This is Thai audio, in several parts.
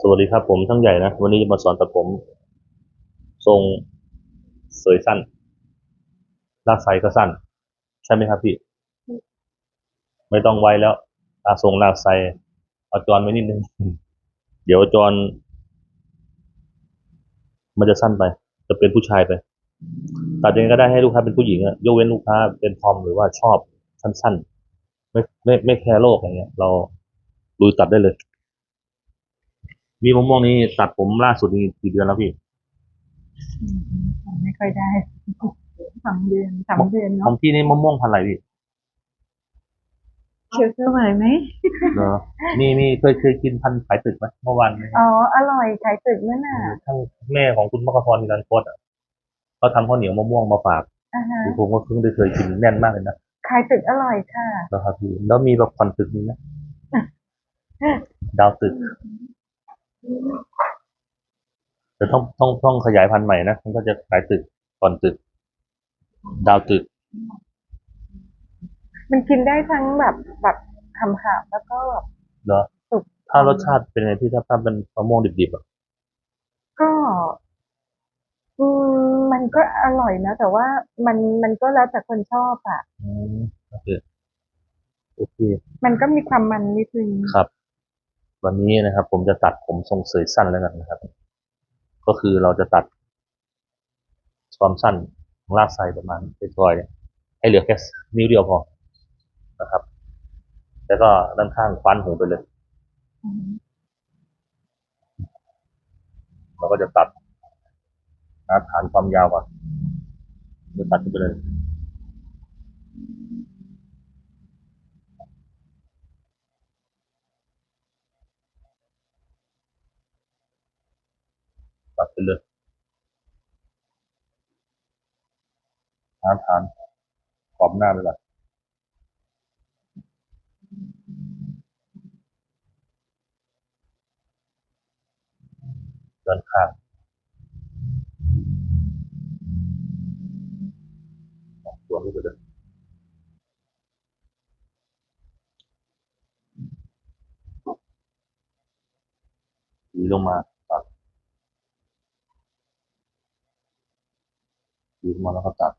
สวัสดีครับผมทั้งใหญ่นะ วันนี้จะมาสอนตัดผมทรงเสยสั้น ลากไซก็สั้น ใช่ไหมครับพี่ ไม่ต้องไว้แล้วลากทรงลากไซเอาจอนไว้นิดนึง เดี๋ยวจอนมันจะสั้นไป จะเป็นผู้ชายไป ตัดยังไงก็ได้ให้ลูกค้าเป็นผู้หญิงอะยกเว้นลูกค้าเป็นทอมหรือว่าชอบสั้นๆ ไม่ไม่ไม่แคร์โลกอะไรเงี้ย เราลุยตัดได้เลย มีมะม่วงนี้ตัดผมล่าสุดนี่กี่เดือนแล้วพี่อืมทำไม่ค่อยได้สามเดือนสามเดือนขอเนาะงพี่นี่มะม่วงพันธุ์อะไรพี่เชื่อสมัยไหมเหรอมีมีเคยเคยกินพันธุ์ขายตึกไหมเมื่อวานไหมอ๋ออร่อยขายตึกนั่นน่ะทั้งแม่ของคุณมกพรมีรันโคตอะเขาทำข้าวเหนียวมะม่วงมาฝากอ่าฮะผมก็เพิ่งได้เคยกินแน่นมากเลยนะขายตึกอร่อยค่ะแล้วครับพี่แล้วมีแบบผ่อนตึกนี้ไหมดาวตึก แต่ต้องต้องต้องขยายพันธุ์ใหม่นะมันก็จะขายตึกผ่อนตึก ดาวตึก มันกินได้ทั้งแบบแบบคำหาบแล้วก็แบบเหรอสุกถ้ารสชาติเป็นไงพี่ถ้าถ้าเป็นมะม่วงดิบๆอะก็อืมมันก็อร่อยนะ แต่ว่ามันมันก็แล้วแต่คนชอบอะ อืมโอเคโอเค มันก็มีความมันนิดนึง ครับ วันนี้นะครับ ผมจะตัดผมทรงเสยสั้นแล้วกันนะครับ ก็คือเราจะตัดความสั้นของลากไซประมาณเป็นซอยเนี่ยให้เหลือแค่นิ้วเดียวพอนะครับ แล้วก็ด้านข้างคว้านหูไปเลยเราก็จะตัดนะฐานความยาวก่อนจะตัดไปเลย ตัดไปเลยฐานฐานขอบหน้าไปก่อนด้านข้างสวนขึ้ไปเลยหวีลงมา ตัดหวีลงมาแล้วก็ตัด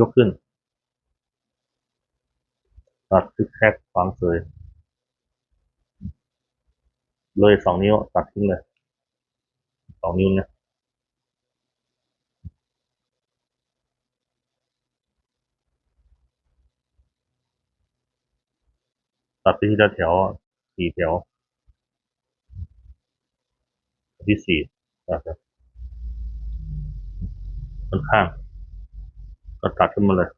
ยกขึ้น ตัดซิกแซกขวางเสยเลยสองนิ้วตัดทิ้งเลยสองนิ้วเนี่ย ตัดไปทีละแถวสี่แถวที่สี่ตัดไปค่อนข้าง ก็ตัดขึ้นมาเลย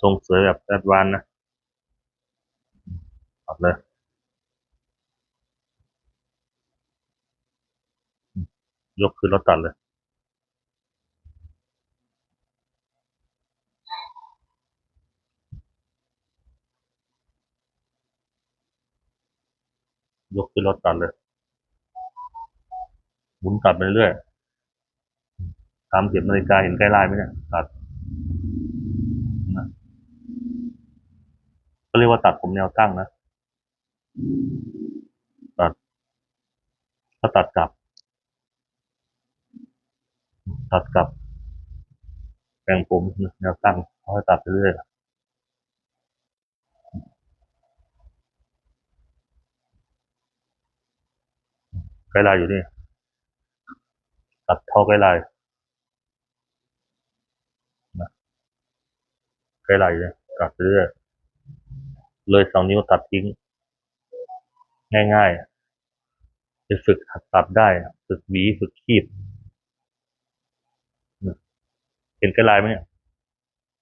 ทรงเสวยแบบแอดวานนะตัดเลยยกขึ้นแล้วตัดเลย ยกขึ้นแล้วตัดเลยหมุนตัดไปเรื่อยตามเข็มนาฬิกาเห็นใกล้ลายไหมเนี่ยตัดนะก็เรียกว่าตัดผมแนวตั้งนะตัดถ้าตัดกลับ ตัดกลับแปลงผมแนวตั้งเขาให้ตัดไปเรื่อยไกด์ไลน์อยู่นี่ ตัดเท่าไกด์ไลน์นะไกด์ไลน์อยู่ นี่ตัดไปเรื่อยเลยสองนิ้วตัดทิ้ง ง่ายๆไปฝึกหัดตัดได้ฝึกหวีฝึกคีบเห็นไกด์ลน์ไหมเนี่ย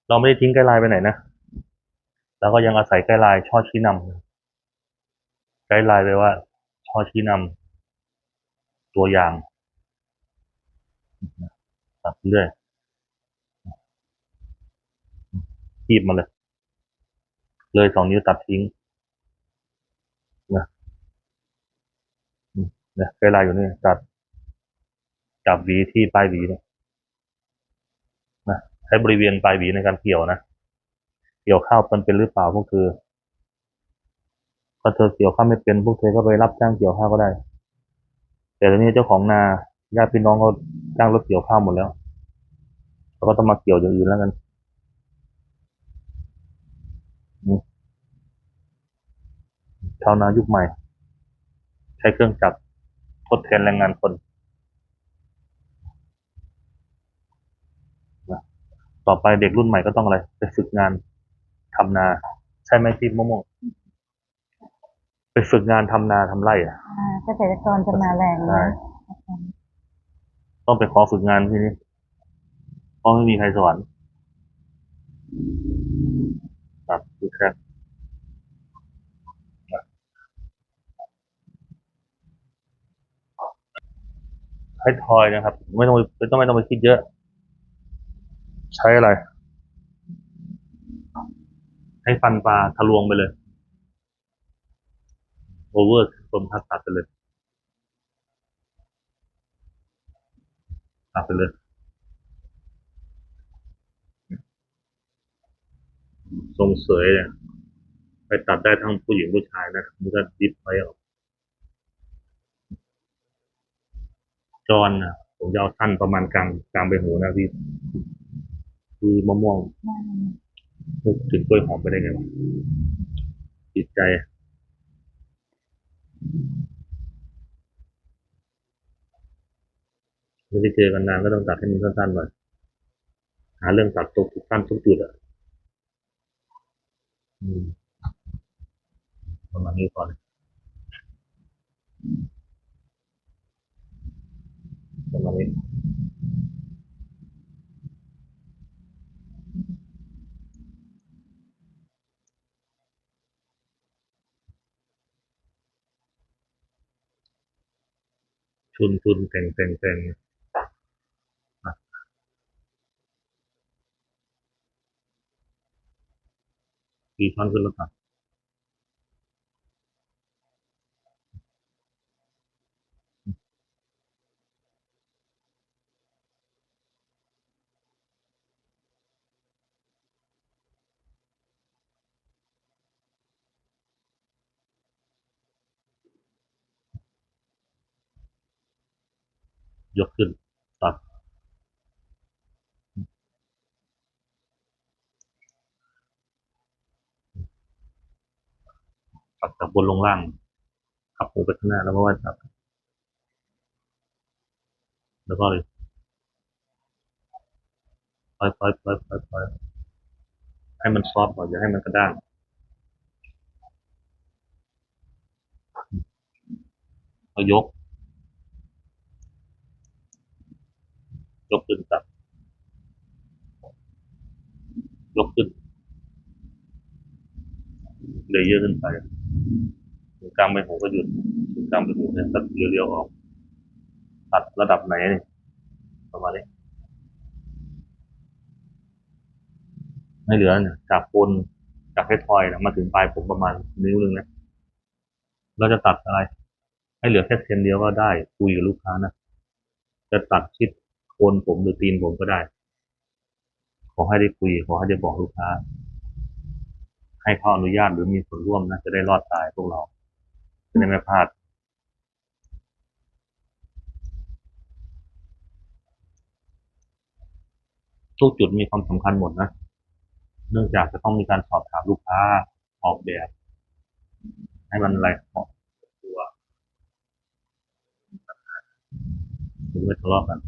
เราไม่ได้ทิ้งไกด์ลน์ไปไหนนะ แล้วก็ยังอาศัยไกด์ลน์ช่อชี้นำไกด์ลน์ไปว่า ช่อชี้นำ ตัวอย่างตัดเรื่อยคีบมาเลย เลยสองนิ้วตัดทิ้งนะเนี่ยเวลาอยู่นี่จับจับหวีที่ปลายหวีเนี่ยนะใช้บริเวณปลายหวีในการเกี่ยวนะเกี่ยวข้าวเป็นเป็นหรือเปล่าพวกเธอถ้าเธอเกี่ยวข้าวไม่เป็นพวกเธอก็ไปรับจ้างเกี่ยวข้าวก็ได้ แต่ตอนนี้เจ้าของนาญาติพี่น้องเขาจ้างรถเกี่ยวข้าวหมดแล้วเราก็ต้องมาเกี่ยวอย่างอื่นแล้วกันนี่ชาวนายุคใหม่ ใช้เครื่องจักรทดแทนแรงงานคน ต่อไปเด็กรุ่นใหม่ก็ต้องอะไร ไปฝึกงานทำนา ใช่ไหมพี่มะม่วงไปฝึกงานทำนาทำไร่อะอ่า เกษตรกรจะมาแรงนะต้องไปขอฝึกงานที่นี่เพราะไม่มีใครสอนครับดูแค่ให้ทอยนะครับ ไม่ต้องไปไม่ต้องไม่ต้องไปคิดเยอะ ใช้อะไร ให้ฟันปลาทะลวงไปเลย โอเวอร์กลมทัดตัดไปเลย ตัดไปเลยทรงเสยเนี่ยไปตัดได้ทั้งผู้หญิงผู้ชายนะมันก็ดิฟไว้ออกจอนนะผมจะเอาสั้นประมาณกลางกลางใบหูนะพี่พี่มะม่วงนึกถึงกล้วยหอมไปได้ไงวะจิตใจ ไม่ได้เจอกันนานก็ต้องตัดให้มันสั้นๆหน่อยหาเรื่องตัดตกทุกสั้นทุกจุดอะอืมประมาณนี้ก่อนประมาณนี้ชุนชุนแต่งแต่งแต่ง กี่ช้อนขึ้นแล้วครับยกขึ้นตัด ตัดจากบนลงล่างขับหูไปข้างหน้าแล้วก็ว่าจับแล้วก็เลยปล่อยปล่อยปล่อยปล่อยปล่อยให้มันซอฟต์ก่อนอย่าให้มันกระด้างก็ยก ยกขึ้นตัดยกขึ้นเลยเยอะขึ้นไป กลางใบหูก็หยุดถึงกลางใบหูเนี่ยก็เลี้ยวๆออก ตัดระดับไหนนี่ประมาณนี้ไม่เหลือเนี่ยจากโคนจากเพชรทอยนะมาถึงปลายผมประมาณนิ้วหนึ่งนะเราจะตัดอะไร ให้เหลือแค่เซนเดียวก็ได้คุยกับลูกค้านะจะตัดชิดโคนผมหรือตีนผมก็ได้ ขอให้ได้คุย ขอให้ได้บอกลูกค้า ให้เขาอนุญาตหรือมีส่วนร่วมนะจะได้รอดตายพวกเรา จะได้ไม่พลาด ทุกจุดมีความสำคัญหมดนะ เนื่องจากจะต้องมีการสอบถามลูกค้าออกแบบ ให้มันอะไรเหมาะตัวถึงไม่ทะเลาะกัน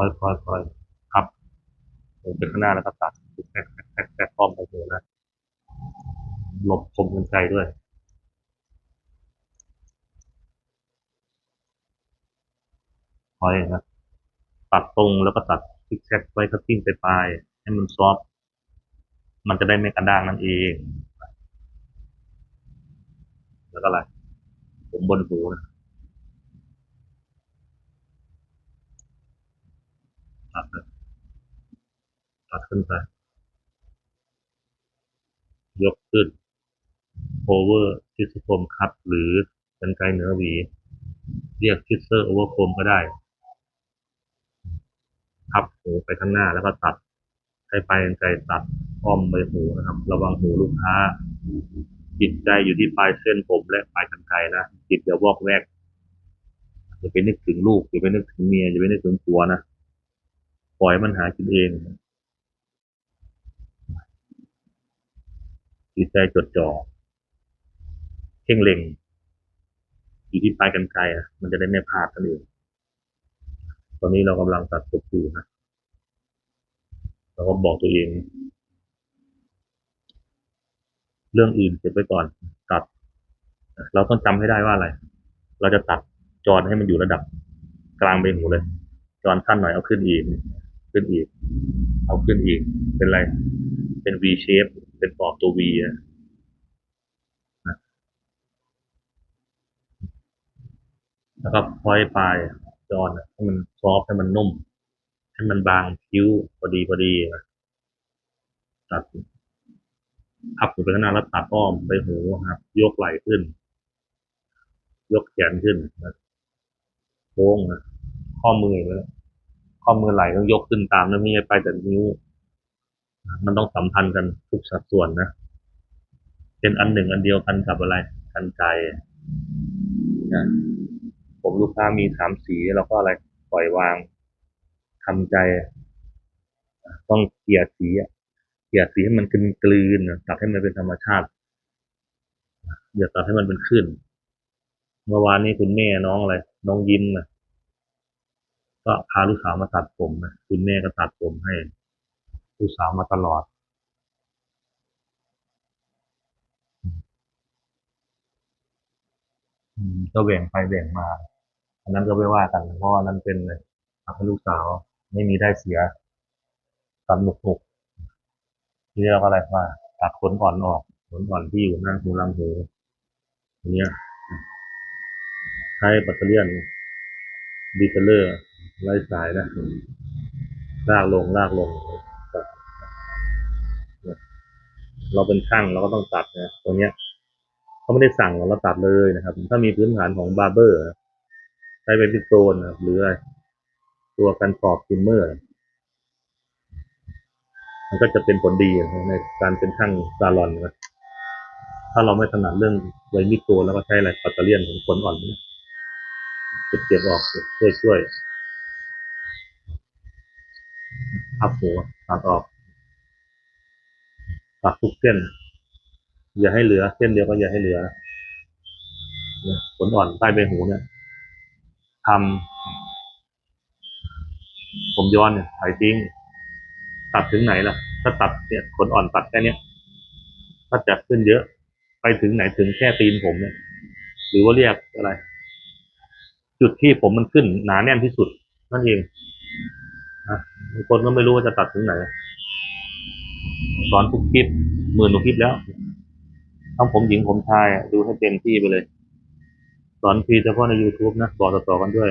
อย คอย คอย ครับผมไปข้างหน้าแล้วก็ตัดแท็กแท็กแท็กแท็กป้อมไปเลยนะ หลบคมกันไกลด้วยคอยนะ ตัดตรงแล้วก็ตัดซิกแซกไว้คัตติ้งไปปลายให้มันซอฟต์มันจะได้ไม่กระด้างนั่นเอง แล้วก็อะไร ผมบนหูนะ ตัดตัดขึ้นไป ยกขึ้น over ทิสโคมคัตหรือกันไกรเหนือหวี เรียกทิสเซอร์โอเวอร์โคมก็ได้พับหูไปข้างหน้าแล้วก็ตัดให้ปลายกันไกตัดอ้อมใบหูนะครับ ระวังหูลูกค้า จิตใจอยู่ที่ปลายเส้นผมและปลายกันไกรนะจิตอย่าวอกแวกอย่าไปนึกถึงลูกอย่าไปนึกถึงเมียอย่าไปนึกถึงผัวนะ ปล่อยมันหากินเองจิตใจจดจ่อเพ่งเล็งอยู่ที่ปลายกันไกรอะ มันจะได้ไม่พลาดกันเองตอนนี้เรากำลังตัดทุกอยู่นะเราก็บอกตัวเอง เรื่องอื่นเก็บไว้ก่อน ตัด เราต้องจำให้ได้ว่าอะไร เราจะตัดจรให้มันอยู่ระดับ กลางใบหูเลยจรสั้นหน่อยเอาขึ้นอีก ขึ้นอีก เอาขึ้นอีก เป็นไร เป็น V shape เป็นปอกตัว V นะนะแล้วก็พอยปลายจรน่ะให้มันซอฟให้มันนุ่ม ให้มันบางคิ้วพอดีพอดีนะตัดพับหูไปข้างหน้าแล้วตัดอ้อมไปหูครับ ยกไหล่ขึ้น ยกแขนขึ้นนะโค้งนะข้อมืออย่างนี้ ข้อมือไหล่ต้องยกขึ้นตามนะไม่ใช่ไปแต่นิ้ว มันต้องสัมพันธ์กันทุกสัดส่วนนะ เป็นอันหนึ่งอันเดียวกันกับอะไรกันไกรนะผมลูกค้ามีสามสีเราก็อะไรปล่อยวางทำใจ ต้องเกลี่ยสีเกลี่ยสีให้มันกลืนกลืนตัดให้มันเป็นธรรมชาติอย่าตัดให้มันเป็นขึ้น เมื่อวานนี้คุณแม่น้องอะไร น้องยิ้มนะ ก็พาลูกสาวมาตัดผมนะคุณแม่ก็ตัดผมให้ลูกสาวมาตลอด ก็แบ่งไปแบ่งมา อันนั้นก็ไม่ว่ากันเพราะนั้นเป็นเลยทำให้ลูกสาวไม่มีได้เสียสนุกหนุกทีนี้เราก็อะไรมาตัดขนอ่อนออกขนอ่อนที่อยู่หน้าหูลำหูอันเนี้ยใช้แบตเตอรี่ยนดีเทลเลอร์ ไล่สายนะลากลงลากลงเราเป็นช่างเราก็ต้องตัดนะตรงเนี้ยเขาไม่ได้สั่งเราตัดเลยนะครับ ถ้ามีพื้นฐานของบาร์เบอร์ใช้เป็นพิโซนนะครับหรืออะไรตัวกันขอบซิมเมอร์ มันก็จะเป็นผลดีในการเป็นช่างซาลอนนะถ้าเราไม่ถนัดเรื่องไวมิโกนแล้วก็ใช้อะไรปัตเตอร์เลียนของขนอ่อนเนี่ยเก็บเก็บออกช่วยช่วย พับหัวตัดออกตัดทุกเส้น อย่าให้เหลือ เส้นเดียวก็อย่าให้เหลือนะขนอ่อนใต้ใบหูเนี่ยทำผมย้อนเนี่ยถ่ายทิ้ง ตัดถึงไหนล่ะ ถ้าตัดเนี่ยขนอ่อนตัดแค่เนี้ยถ้าจะขึ้นเยอะ ไปถึงไหนถึงแค่ตีนผมเนี่ย หรือว่าเรียกอะไร จุดที่ผมมันขึ้นหนาแน่นที่สุดนั่นเอง นะบางคนก็ไม่รู้ว่าจะตัดถึงไหน สอนทุกคลิปหมื่นกว่าคลิปแล้วทั้งผมหญิงผมชายดูให้เต็มที่ไปเลย สอนฟรีเฉพาะใน YouTube นะบอกต่อๆกันด้วย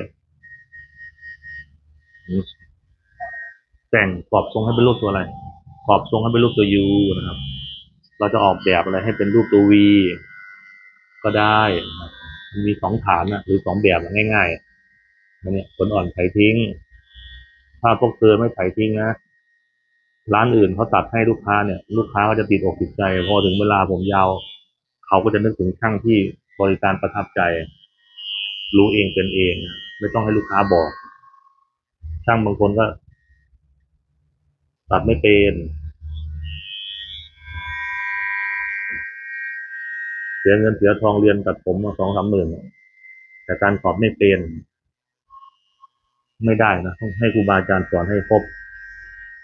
แต่งกรอบทรงให้เป็นรูปตัวอะไรกรอบทรงให้เป็นรูปตัว U นะครับ เราจะออกแบบอะไรให้เป็นรูปตัว V ก็ได้มันมีสองฐานนะหรือสองแบบง่ายๆมันเนี่ยขนอ่อนไถทิ้ง ถ้าพวกเธอไม่ไถทิ้งนะร้านอื่นเขาตัดให้ลูกค้าเนี่ย ลูกค้าก็จะติดอกติดใจ พอถึงเวลาผมยาว เขาก็จะนึกถึงช่างที่บริการประทับใจ รู้เองเป็นเอง ไม่ต้องให้ลูกค้าบอก ช่างบางคนก็ ตัดไม่เป็นเสียเงินเสียทองเรียนตัดผมมาสองสามหมื่นแต่การขอบไม่เป็น ไม่ได้นะต้องให้ครูบาอาจารย์สอนให้ครบ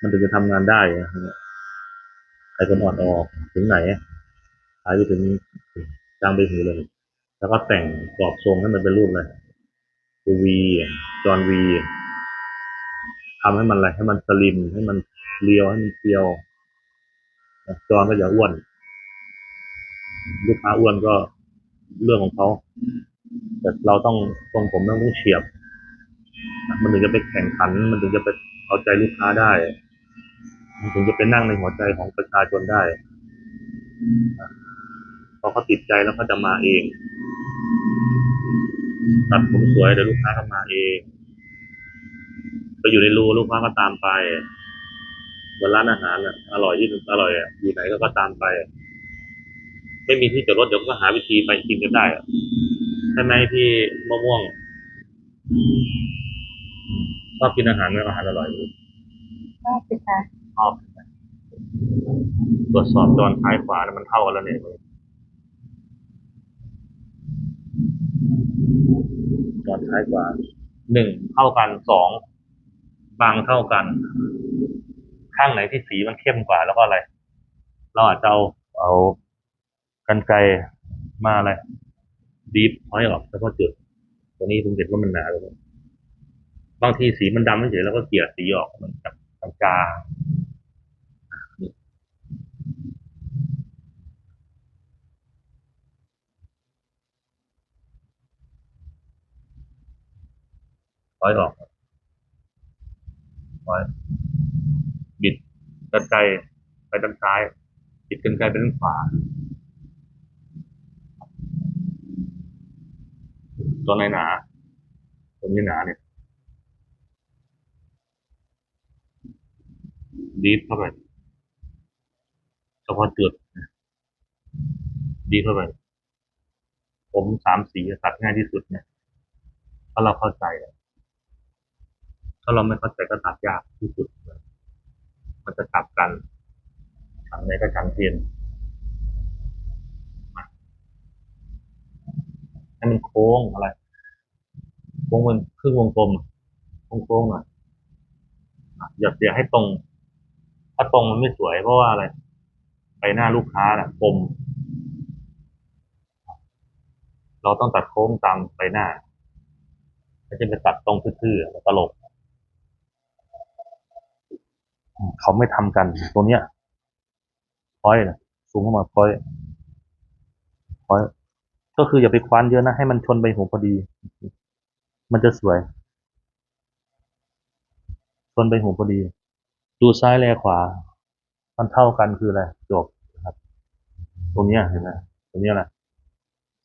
มันถึงจะทำงานได้นะใครคนอ่อนออกถึงไหนหายไปถึงกลางใบหูเลย แล้วก็แต่งกรอบทรงให้มันเป็นรูปอะไรตัววีจอนวีทำให้มันอะไรให้มันสลิมให้มันเรียวให้มันเรียวจอนก็อย่าอ้วน ลูกค้าอ้วนก็เรื่องของเขาแต่เราต้องทรงผมต้องเฉียบ มันถึงจะไปแข่งขัน มันถึงจะไปเอาใจลูกค้าได้ มันถึงจะเป็นนั่งในหัวใจของประชาชนได้พอเขาติดใจแล้วเขาจะมาเอง ตัดผมสวยเดี๋ยวลูกค้าก็มาเอง ไปอยู่ในรูลูกค้าก็ตามไปเหมือนร้านอาหารอะอร่อยที่อร่อยอะอยู่ไหนก็ก็ตามไป ไม่มีที่จอดรถเดี๋ยวก็หาวิธีไปกินกันได้ใช่ไหมพี่มะม่วง ชอบกินอาหารไหมอาหารอร่อยชอบสิคะชอบตรวจสอบจอนท้ายขวาแล้วมันเท่ากันแล้วเนี่ยจอนท้ายขวาหนึ่งเท่ากันสองบางเท่ากัน ข้างไหนที่สีมันเข้มกว่าแล้วก็อะไร เราอาจจะเอาเอากันไกรมาอะไรดีฟพอยออกแล้วก็จุดตัวนี้ผมเห็นว่ามันหนาเลย บางทีสีมันดำเฉยแล้วก็เกลี่ยสีออกมันกับกางร้อยออกร้อยบิดกันไกรไปด้านซ้าย บิดกันไกรไปด้านขวา ตัวไหนหนา ตัวนี้หนาเนี่ย ดีดเข้าไปเฉพาะจุดนะดีดเข้าไปผมสามสีตัดง่ายที่สุดเนี่ยถ้าเราเข้าใจถ้าเราไม่เข้าใจก็ตัดยากที่สุด มันจะกลับกันทางไหนก็จังเทียนให้มันโค้งอะไรโค้งเป็นครึ่งวงกลมโค้งๆหน่อยอะอย่าอย่าให้ตรง ถ้าตรงมันไม่สวยเพราะว่าอะไรไปหน้าลูกค้าน่ะกลมเราต้องตัดโค้งตามไปหน้าไม่ใช่ไปตัดตรงทื่อๆตลกเขาไม่ทำกันตรงเนี้ยพอยนะสูงเข้ามาพอยพอยก็คืออย่าไปคว้านเยอะนะให้มันชนไปหัวพอดี มันจะสวย ชนไปหูพอดี ดูซ้ายแลขวา มันเท่ากันคืออะไรจบนะครับ ตรงนี้เห็นไหมตรงนี้แหละ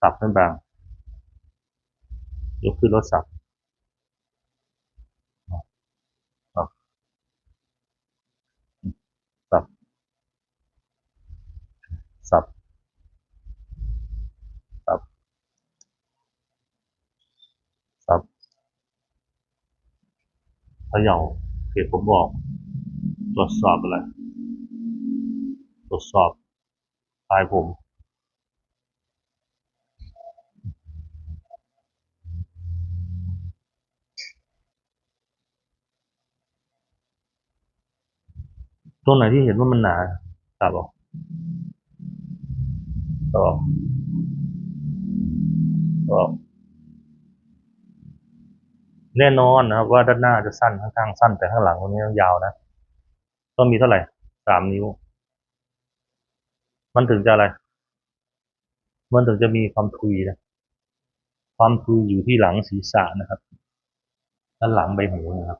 สับขึ้นบางยกขึ้นรถสับสับสับสับสับสับเขย่าเขียนผมบอก ตรวจสอบอะไร ตรวจสอบปลายผมตรงไหนที่เห็นว่ามันหนาตัดออกตัดออกตัดออก แน่นอนนะครับว่าด้านหน้าจะสั้นข้างๆสั้นแต่ข้างหลังตรงนี้ยาวนะ ต้องมีเท่าไหร่สามนิ้ว มันถึงจะอะไร มันถึงจะมีความทุยนะ ความทุยอยู่ที่หลังศีรษะนะครับ ด้านหลังใบหูนะครับ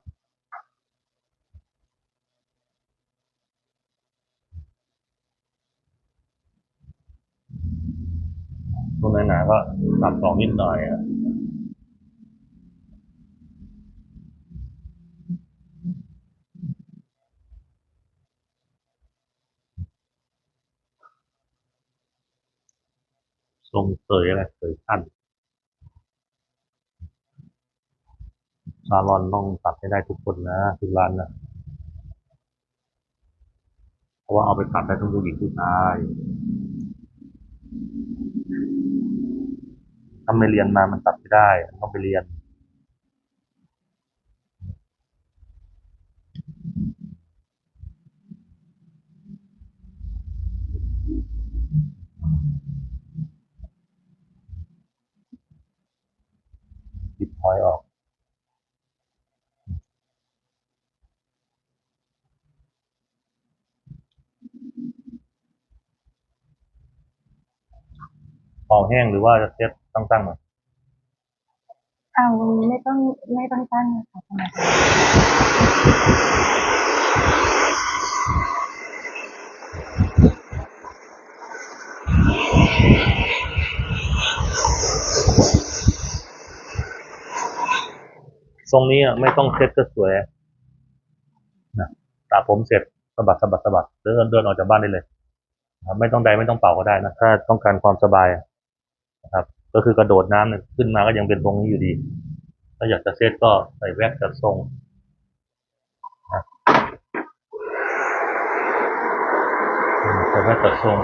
ตรงไหนหนาก็ตัดสองนิดหน่อยอะ รงเสยอะไรเสยสั้นซาลอนต้องตัดให้ได้ทุกคนนะทุกร้านนะเพราะว่าเอาไปตัดได้ทั้งผู้หญิงผู้ชายถ้าไม่เรียนมามันตัดไม่ได้ต้องไปเรียน อยต์ออก พอแห้งหรือว่าจะเซ็ตตั้งๆหน่อยเอาไม่ต้องไม่ต้องตั้งนะคะธรรมดา ทรงนี้ไม่ต้องเซ็ตก็สวยนะตาผมเสร็จสะบัดสะบัดสะบัดเดินเดินออกจากบ้านได้เลยครับไม่ต้องใดไม่ต้องเป่าก็ได้นะถ้าต้องการความสบายนะครับ ก็คือกระโดดน้ำเนี่ยขึ้นมาก็ยังเป็นทรงนี้อยู่ดี ถ้าอยากจะเซ็ตก็ใส่แว็กจัดทรงนะใส่แว็กจัดทรง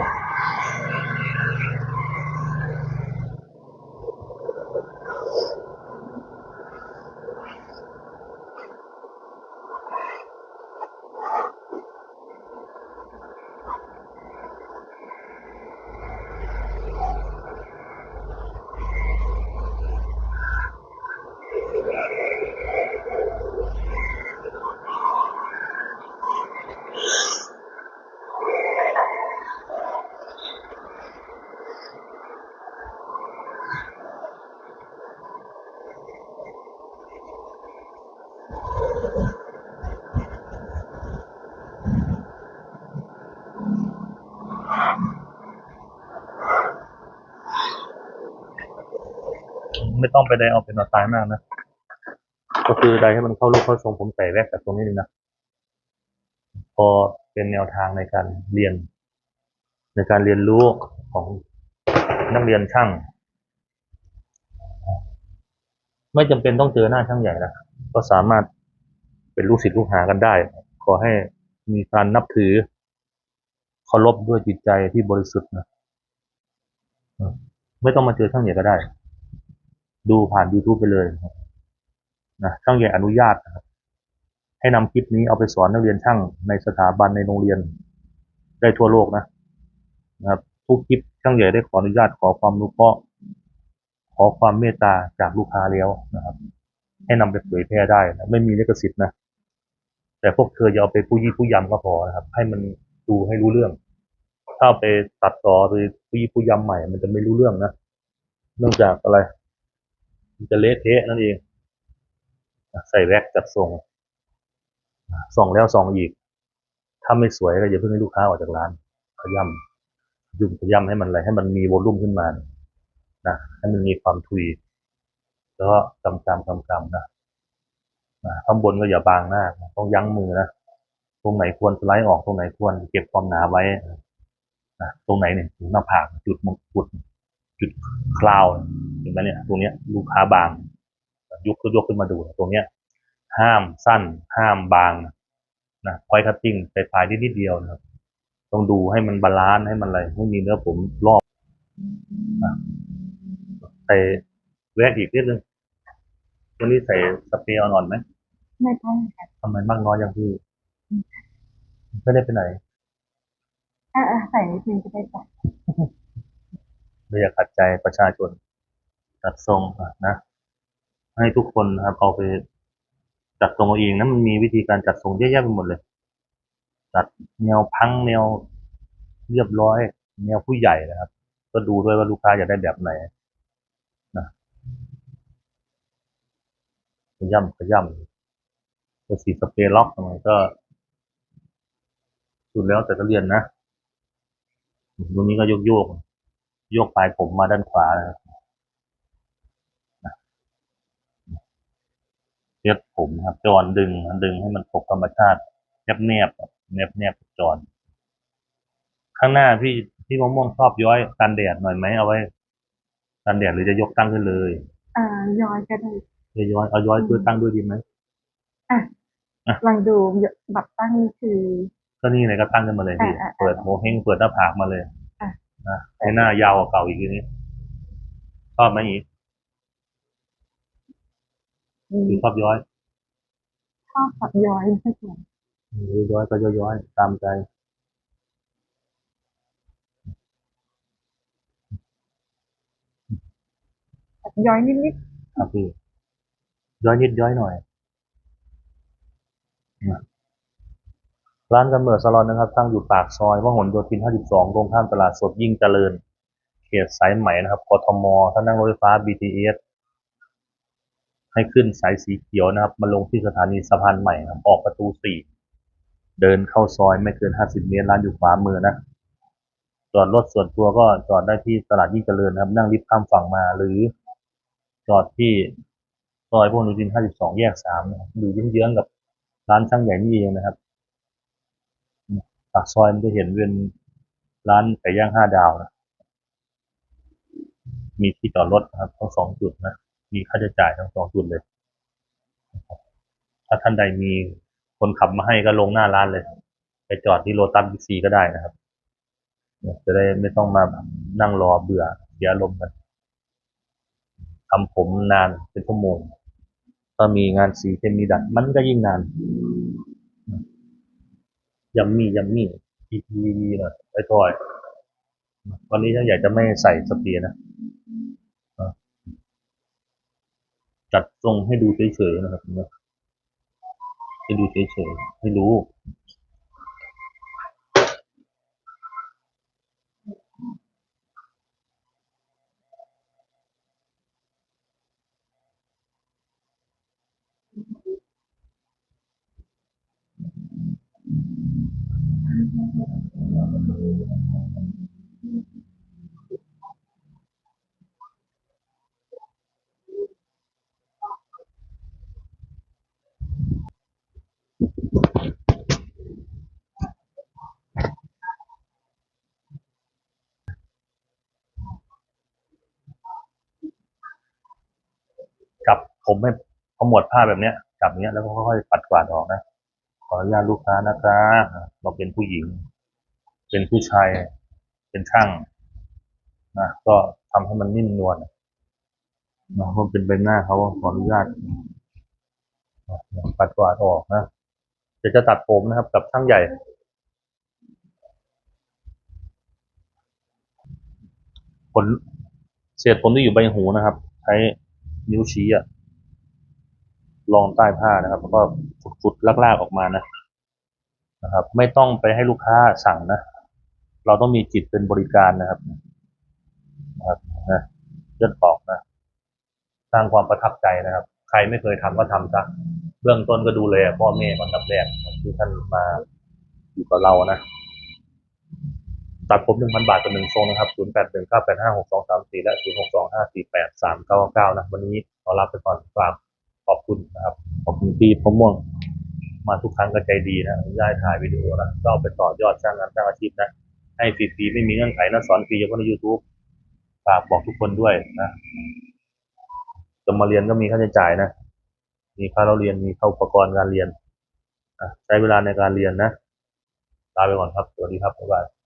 ไม่ต้องไปไดเอาเป็นเอาตายมากนะ ก็คือไดให้มันเข้ารูปเข้าทรงผมใส่แว็กจากตรงนี้นึงนะ พอเป็นแนวทางในการเรียน ในการเรียนรู้ของนักเรียนช่าง ไม่จำเป็นต้องเจอหน้าช่างใหญ่นะก็สามารถเป็นลูกศิษย์ลูกหากันได้ ขอให้มีการนับถือเคารพด้วยจิตใจที่บริสุทธิ์นะไม่ต้องมาเจอช่างใหญ่ก็ได้ ดูผ่าน YouTube ไปเลยนะครับนะช่างใหญ่อนุญาตนะครับให้นำคลิปนี้เอาไปสอนนักเรียนช่างในสถาบันในโรงเรียน ได้ทั่วโลกนะนะครับ ทุกคลิปช่างใหญ่ได้ขออนุญาตขอความรู้เคราะขอความเมตตาจากลูกค้าแล้วนะครับ ให้นำไปเผยแพร่ได้นะไม่มีลิขสิทธิ์นะแต่พวกเธออย่าเอาไปผู้ยี่ผู้ยำก็พอนะครับ ให้มันดูให้รู้เรื่อง ถ้าเอาไปตัดต่อหรือผู้ยี่ผู้ยำใหม่ มันจะไม่รู้เรื่องนะเนื่องจากอะไร มันจะเละเทะนั่นเองใส่แว็กจัดทรงส่องแล้วส่องอีก ถ้าไม่สวยก็อย่าเพิ่งให้ลูกค้าออกจากร้าน ขย้ำยุ่มขย้ำให้มันอะไรให้มันมีโวลุ่มขึ้นมานะให้มันมีความทุย แล้วก็กำกำกำกำนะนะข้างบนก็อย่าบางหน้าต้องยั้งมือนะตรงไหนควรสไลด์ออกตรงไหนควรเก็บความหนาไว้นะตรงไหนเนี่ยหน้าผากจุดมงกุฎ จุดคลาวเห็นไหมเนี่ยตรงเนี้ยลูกค้าบางยกยกขึ้นมาดูนะตรงเนี้ยห้ามสั้น ห้ามบางนะควายคัตติ้งไปปลายนิดนิดเดียวนะครับ ต้องดูให้มันบาลานซ์ให้มันอะไรให้มีเนื้อผมรอบนะใส่แวกอีกนิดนึงวันนี้ใส่สเปรย์อ่อนๆไหมไม่ต้องค่ะทำไมมากน้อยอย่างที่ไม่ได้ไปไหนอ่าใส่นิดนึงจะได้จัด ไม่อยากขัดใจประชาชนจัดทรงนะให้ทุกคนนะครับเอาไปจัดทรงเอาเองนะมันมีวิธีการจัดทรงเยอะแยะไปหมดเลย จัดแนวพังแนวเรียบร้อย แนวผู้ใหญ่นะครับ ก็ดูด้วยว่าลูกค้าอยากได้แบบไหนนะขย่ำขย่ำตัวสีสเปรย์ล็อกทำไมก็สุดแล้วแต่จะเรียนนะตรงนี้ก็โยกโยก ยกปลายผมมาด้านขวานะครับเรียบผมครับจอนดึงดึงให้มันตกธรรมชาติแนบแนบแนบแนบจอนข้างหน้าพี่พี่มะม่วงชอบย้อยกันแดดหน่อยไหมเอาไว้กันแดดหรือจะยกตั้งขึ้นเลยอ่าย้อยก็ได้จะย้อยเอาย้อยด้วยตั้งด้วยดีไหมลองดูแบบตั้งนี่คือ ก็นี่เลยก็ตั้งขึ้นมาเลยพี่อ่าอ่าเปิดโมเฮงเปิดหน้าผากมาเลยอะ นะให้หน้ายาวกว่าเก่าอีกทีนี้ชอบไหมอีกอืมหรือชอบย้อยชอบแบบย้อยไม่ใช่หรือย้อยก็ย้อยๆตามใจแบบย้อยนิดครับพี่ย้อยนิดย้อยหน่อยนะ ร้านกำเนิดสลอนนะครับ ตั้งอยู่ปากซอยพหลโยธิน 52 ตรงข้ามตลาดสดยิ่งเจริญ เขตสายไหมนะครับกทมถ้านั่งรถไฟฟ้า BTS ให้ขึ้นสายสีเขียวนะครับ มาลงที่สถานีสะพานใหม่ครับออกประตู 4 เดินเข้าซอยไม่เกินห้าสิบเมตร ร้านอยู่ขวามือนะ จอดรถส่วนตัวก็จอดได้ที่ตลาดยิ่งเจริญนะครับ นั่งลิฟต์ข้ามฝั่งมาหรือ จอดที่ซอยพหลโยธิน 52 แยก3นะครับอยู่เยื้องๆกับร้านช่างใหญ่นี่เองนะครับ ปากซอยมันจะเห็นเป็นร้านไก่ย่างห้าดาวนะ มีที่จอดรถนะครับทั้งสองจุดนะ มีค่าใช้จ่ายทั้งสองจุดเลย ถ้าท่านใดมีคนขับมาให้ก็ลงหน้าร้านเลย ไปจอดที่โลตัสบิ๊กซีก็ได้นะครับจะได้ไม่ต้องมานั่งรอเบื่อเสียอารมกันทำผมนานเป็นชั่วโมง ถ้ามีงานสีเคมีดัดมันก็ยิ่งนาน ยัมมี่ยัมมี่ทีทีนะไอ้ทอย วันนี้ฉันอยากจะไม่ใส่สเปียนะอะจัดทรงให้ดูเฉยๆนะครับนะให้ดูเฉยๆให้รู้ ผมให้ขมวดผ้าแบบเนี้ยจับเนี้ยแล้วก็ค่อยๆปัดกวาดออกนะขออนุญาตลูกค้านะครับเราเป็นผู้หญิง เป็นผู้ชาย เป็นช่างนะก็ทำให้มันนิ่มนวลนะเราะเป็นใบหน้าเขาขออนุญาตปัดกวาดออกนะเดี๋ยวจะตัดผมนะครับ กับช่างใหญ่ผลเศษผมที่อยู่ใบหูนะครับ ใช้นิ้วชี้อะ ลองใต้ผ้านะครับ แล้วก็ฟุดๆลากๆออกมานะนะครับ ไม่ต้องไปให้ลูกค้าสั่งนะ เราต้องมีจิตเป็นบริการนะครับนะครับนะเลือดออกนะสร้างความประทับใจนะครับ ใครไม่เคยทำก็ทำซะเบื้องต้นก็ดูแลพ่อแม่ก่อนดับแรกที่ท่านมาอยู่กับเรานะตัดผมหนึ่งพันบาทต่อหนึ่งทรงนะครับศูนย์แปดหนึ่งเก้าแปดห้าหกสองสามสี่และศูนย์หกสองห้าสี่แปดสามเก้าเก้านะ วันนี้ขอลาไปก่อนฝาก อบคุณนะครับ ขอบคุณพี่พะม่วง มาทุกครั้งก็ใจดีนะอนุญาตให้ถ่ายวิดีโอนะก็เอาไปต่อยอดสร้างงานสร้างอาชีพนะ ให้ฟรีๆไม่มีเงื่อนไขนะสอนฟรีเฉพาะใน YouTube ฝากบอกทุกคนด้วยนะจะมาเรียนก็มีค่าใช้จ่ายนะ มีค่าเราเรียน มีค่าอุปกรณ์การเรียนใช้เวลาในการเรียนนะ ลาไปก่อนครับ สวัสดีครับบ๊ายบาย